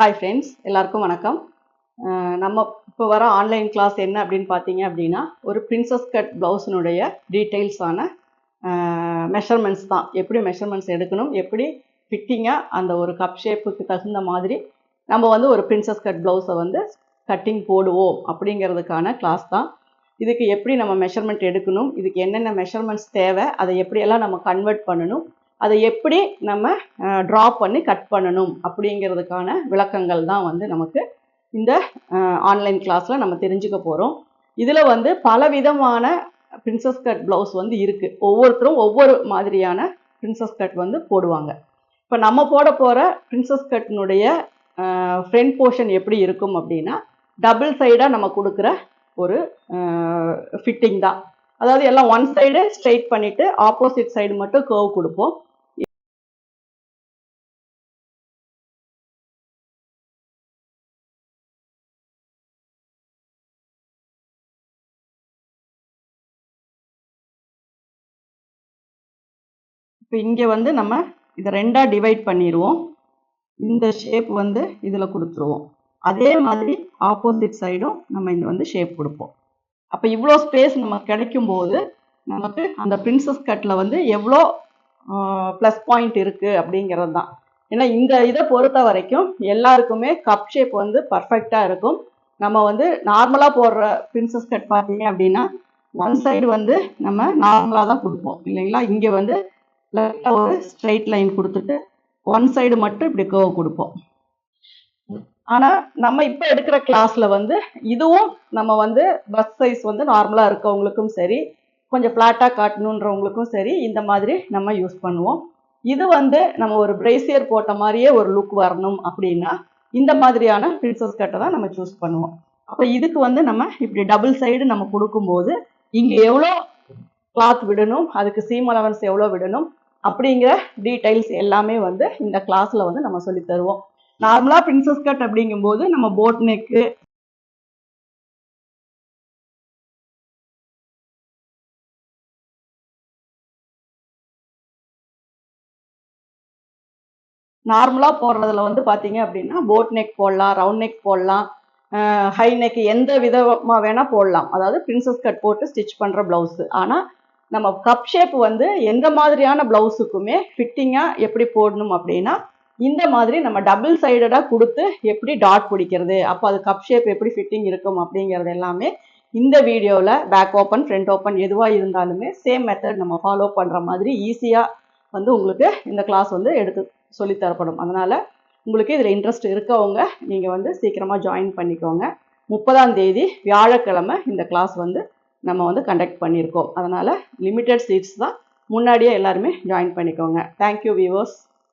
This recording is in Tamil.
ஹாய் ஃப்ரெண்ட்ஸ் எல்லாருக்கும் வணக்கம். நம்ம இப்போ வர ஆன்லைன் கிளாஸ் என்ன அப்படின்னு பார்த்தீங்க அப்படின்னா ஒரு பிரின்சஸ் கட் ப்ளவுஸினுடைய டீட்டெயில்ஸான மெஷர்மெண்ட்ஸ் தான். எப்படி மெஷர்மெண்ட்ஸ் எடுக்கணும் எப்படி ஃபிட்டிங்காக அந்த ஒரு கப் ஷேப்புக்கு தகுந்த மாதிரி நம்ம வந்து ஒரு பிரின்சஸ் கட் ப்ளவுஸை வந்து கட்டிங் போடுவோம் அப்படிங்கிறதுக்கான கிளாஸ் தான். இதுக்கு எப்படி நம்ம மெஷர்மெண்ட் எடுக்கணும் இதுக்கு என்னென்ன மெஷர்மெண்ட்ஸ் தேவை அதை எப்படியெல்லாம் நம்ம கன்வெர்ட் பண்ணணும் அதை எப்படி நம்ம ட்ரா பண்ணி கட் பண்ணணும் அப்படிங்கிறதுக்கான விளக்கங்கள் தான் வந்து நமக்கு இந்த ஆன்லைன் கிளாஸில் நம்ம தெரிஞ்சுக்க போகிறோம் இதில் வந்து பல விதமான பிரின்சஸ் கட் ப்ளவுஸ் வந்து இருக்குது ஒவ்வொருத்தரும் ஒவ்வொரு மாதிரியான பிரின்சஸ் கட் வந்து போடுவாங்க. இப்போ நம்ம போட போகிற பிரின்சஸ் கட்டினுடைய ஃப்ரண்ட் போர்ஷன் எப்படி இருக்கும் அப்படின்னா டபுள் சைடாக நம்ம கொடுக்குற ஒரு ஃபிட்டிங் தான். அதாவது எல்லாம் ஒன் சைடு ஸ்ட்ரைட் பண்ணிவிட்டு ஆப்போசிட் சைடு மட்டும் கர்வ் கொடுப்போம். இப்போ இங்கே வந்து நம்ம இதை ரெண்டாக டிவைட் பண்ணிடுவோம் இந்த ஷேப் வந்து இதில் கொடுத்துருவோம். அதே மாதிரி ஆப்போசிட் சைடும் நம்ம இந்த வந்து ஷேப் கொடுப்போம். அப்போ இவ்வளோ ஸ்பேஸ் நமக்கு கிடைக்கும் போது நமக்கு அந்த பிரின்சஸ் கட்டில் வந்து எவ்வளோ ப்ளஸ் பாயிண்ட் இருக்குது அப்படிங்கிறது தான். ஏன்னா இந்த இதை பொறுத்த வரைக்கும் எல்லாருக்குமே கப் ஷேப் வந்து பர்ஃபெக்டாக இருக்கும். நம்ம வந்து நார்மலாக போடுற பிரின்சஸ் கட் பார்த்தீங்க அப்படின்னா ஒன் சைடு வந்து நம்ம நார்மலாக தான் கொடுப்போம். இல்லைங்களா? இங்கே வந்து லைட்டாக ஒரு ஸ்ட்ரைட் லைன் கொடுத்துட்டு ஒன் சைடு மட்டும் இப்படி கர்வ் கொடுப்போம். ஆனால் நம்ம இப்போ எடுக்கிற கிளாஸில் வந்து இதுவும் நம்ம வந்து பஸ் சைஸ் வந்து நார்மலாக இருக்கவங்களுக்கும் சரி கொஞ்சம் ஃப்ளாட்டாக காட்டணுன்றவங்களுக்கும் சரி இந்த மாதிரி நம்ம யூஸ் பண்ணுவோம். இது வந்து நம்ம ஒரு பிரேசியர் போட்ட மாதிரியே ஒரு லுக் வரணும் அப்படின்னா இந்த மாதிரியான பிரின்சஸ் கட்டை தான் நம்ம சூஸ் பண்ணுவோம். அப்போ இதுக்கு வந்து நம்ம இப்படி டபுள் சைடு நம்ம கொடுக்கும்போது இங்கே எவ்வளோ கிளாத் விடணும் அதுக்கு சீம் அலவன்ஸ் எவ்வளோ விடணும் அப்படிங்கிற டீடைல்ஸ் எல்லாமே வந்து இந்த கிளாஸில் வந்து நம்ம சொல்லி தருவோம். நார்மலாக பிரின்சஸ் கட் அப்படிங்கும்போது நம்ம போட் நெக்கு நார்மலாக போடுறதுல வந்து பார்த்தீங்க அப்படின்னா போட் நெக் போடலாம் ரவுண்ட் நெக் போடலாம் ஹை நெக் எந்த விதமாக வேணால் போடலாம். அதாவது பிரின்சஸ் கட் போட்டு ஸ்டிச் பண்ணுற ப்ளவுஸு ஆனால் நம்ம கப் ஷேப் வந்து எந்த மாதிரியான ப்ளவுஸுக்குமே ஃபிட்டிங்காக எப்படி போடணும் அப்படின்னா இந்த மாதிரி நம்ம டபுள் சைடடாக கொடுத்து எப்படி டாட் பிடிக்கிறது அப்போ அது கப் ஷேப் எப்படி ஃபிட்டிங் இருக்கும் அப்படிங்கிறது எல்லாமே இந்த வீடியோவில் பேக் ஓப்பன் ஃப்ரண்ட் ஓப்பன் எதுவாக இருந்தாலுமே சேம் மெத்தட் நம்ம ஃபாலோ பண்ணுற மாதிரி ஈஸியாக வந்து உங்களுக்கு இந்த கிளாஸ் வந்து எடுத்து சொல்லித்தரப்படும் அதனால் உங்களுக்கு இதில் இன்ட்ரெஸ்ட் இருக்கவங்க நீங்கள் வந்து சீக்கிரமாக ஜாயின் பண்ணிக்கோங்க. முப்பதாம் தேதி வியாழக்கிழமை இந்த கிளாஸ் வந்து நம்ம வந்து கண்டக்ட் பண்ணியிருக்கோம். அதனால் லிமிட்டட் சீட்ஸ் தான் முன்னாடியே எல்லாருமே ஜாயின் பண்ணிக்கோங்க. Thank you viewers